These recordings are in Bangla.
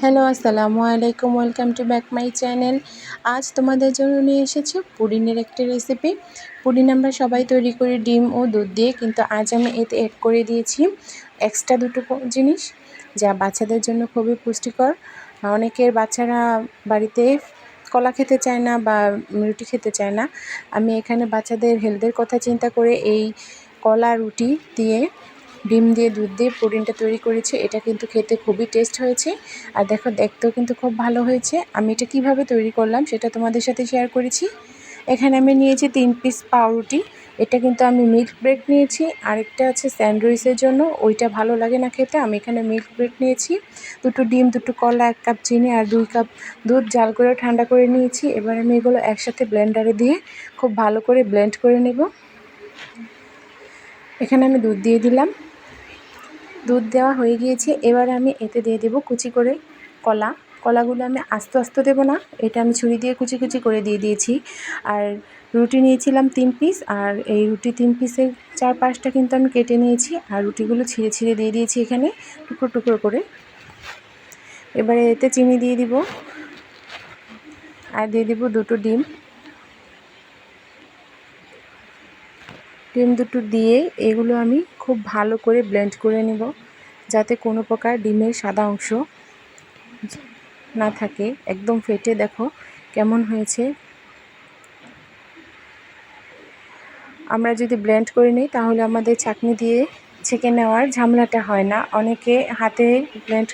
হ্যালো, আসসালামু আলাইকুম, welcome to back my channel. আজ তোমাদের জন্য নিয়ে এসেছি পুডিনের একটি রেসিপি। পুডিন আমরা সবাই তৈরি করি ডিম ও দুধ দিয়ে, কিন্তু আজ আমি এতে অ্যাড করে দিয়েছি এক্সট্রা দুটো জিনিস যা বাচ্চাদের জন্য খুবই পুষ্টিকর। অনেকের বাচ্চারা বাড়িতে কলা খেতে চায় না বা রুটি খেতে চায় না। আমি এখানে বাচ্চাদের হেলথের কথা চিন্তা করে এই কলা রুটি দিয়ে ডিম দিয়ে, দুধ দিয়ে পুডিংটা তৈরি করেছি। এটা কিন্তু খেতে খুবই টেস্ট হয়েছে। আর দেখো, দেখতেও কিন্তু খুব ভালো হয়েছে। আমি এটা কীভাবে তৈরি করলাম সেটা তোমাদের সাথে শেয়ার করেছি। এখানে আমি নিয়েছি তিন পিস পাউরুটি। এটা কিন্তু আমি মিল্ক ব্রেড নিয়েছি। আরেকটা আছে স্যান্ডউইচের জন্য। ওইটা ভালো লাগে না খেতে। আমি এখানে মিল্ক ব্রেড নিয়েছি। দুটো ডিম, দুটো কলা, এক কাপ চিনি আর দুই কাপ দুধ জাল করে ঠান্ডা করে নিয়েছি। এবার আমি এগুলো একসাথে ব্লেন্ডারে দিয়ে খুব ভালো করে ব্লেন্ড করে নেব। এখানে আমি দুধ দিয়ে দিলাম। দুধ দেওয়া হয়ে গিয়েছে, এবার আমি এতে দিয়ে দেবো কুচি করে কলা। কলাগুলো আমি আস্তে আস্তে দেবো না, এটা আমি ছুরি দিয়ে কুচি কুচি করে দিয়ে দিয়েছি। আর রুটি নিয়েছিলাম তিন পিস, আর এই রুটি তিন পিসের চার পাঁচটা কিন্তু আমি কেটে নিয়েছি, আর রুটিগুলো ছিঁড়ে ছিঁড়ে দিয়ে দিয়েছি এখানে টুকরো টুকরো করে। এবারে এতে চিনি দিয়ে দিব, আর দিয়ে দিব দুটো ডিম। ডিম দুটো দিয়ে এগুলো আমি খুব ভালো করে ব্লেন্ড করে নেব, যাতে কোনো প্রকার ডিমের সাদা অংশ না থাকে। একদম ফেটে দেখো কেমন হয়েছে। আমরা যদি ব্লেন্ড করে নিই, তাহলে আমাদের চাকনি দিয়ে ছেঁকে নেওয়ার ঝামেলাটা হয় না। অনেকে হাতে ব্লেন্ড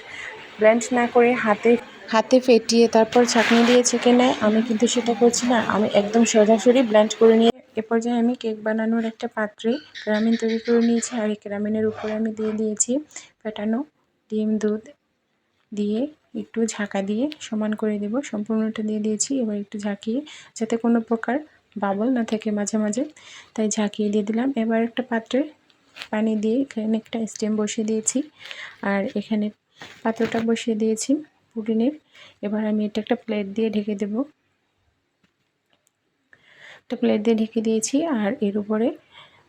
ব্লেন্ড না করে হাতে হাতে ফেটিয়ে তারপর ছাঁকনি দিয়ে ছেঁকে নেয়। আমি কিন্তু সেটা করছি না। আমি একদম সরাসরি ব্লেন্ড করে নিয়ে এ পর্যায়ে আমি কেক বানানোর একটা পাত্রে কেরামিন তৈরি করে নিয়েছি আর এই কেরামিনের উপরে আমি দিয়ে দিয়েছি ফেটানো ডিম, দুধ দিয়ে একটু ঝাঁকা দিয়ে সমান করে দেব। সম্পূর্ণটা দিয়ে দিয়েছি, এবার একটু ঝাঁকিয়ে যাতে কোনো প্রকার বাবল না থাকে মাঝে মাঝে, তাই ঝাঁকিয়ে দিয়ে দিলাম। এবার একটা পাত্রে পানি দিয়ে এখানে একটা স্টেম বসিয়ে দিয়েছি আর এখানে পাত্রটা বসিয়ে দিয়েছি পুডিনের এবার আমি এটা একটা প্লেট দিয়ে ঢেকে দেব। একটা প্লেট দিয়ে ঢেকে দিয়েছি আর এর উপরে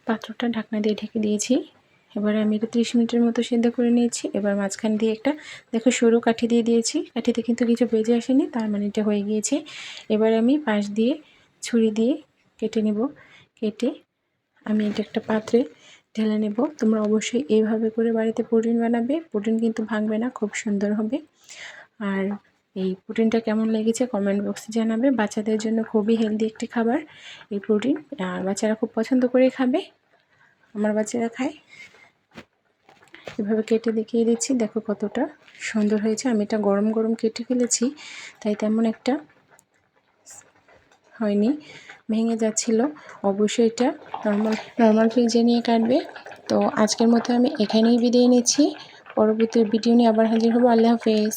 পাত্রটা ঢাকনা দিয়ে ঢেকে দিয়েছি। এবার আমি এটা ত্রিশ মিনিটের মতো সিদ্ধ করে নিয়েছি। এবার মাঝখান দিয়ে একটা, দেখো সরু কাঠি দিয়ে দিয়েছি। কাঠিতে কিন্তু কিছু বেজে আসেনি, তার মানে এটা হয়ে গিয়েছে। এবার আমি পাশ দিয়ে ছুরি দিয়ে কেটে নেব। কেটে আমি এটা একটা পাত্রে ঢেলে নেব। তোমরা অবশ্যই এইভাবে করে বাড়িতে প্রোটিন বানাবে। প্রোটিন কিন্তু ভাঙবে না, খুব সুন্দর হবে। আর এই প্রোটিনটা কেমন লেগেছে কমেন্ট বক্সে জানাবে। বাচ্চাদের জন্য খুবই হেলদি একটি খাবার এই প্রোটিন আর বাচ্চারা খুব পছন্দ করে খাবে। আমার বাচ্চারা খায়। এভাবে কেটে দেখিয়ে দিচ্ছি। দেখো কতটা সুন্দর হয়েছে। আমি এটা গরম গরম কেটে ফেলেছি, তাই তেমন একটা হয়নি। ভেঙে যাচ্ছিল। অবশ্যই এটা নর্মাল নর্মাল ফ্রিজে নিয়ে কাটবে। তো আজকের মতো আমি এখানেই বিদায় নিচ্ছি। পরবর্তী ভিডিও নিয়ে আবার হাজির হব। আল্লাহ হাফেজ।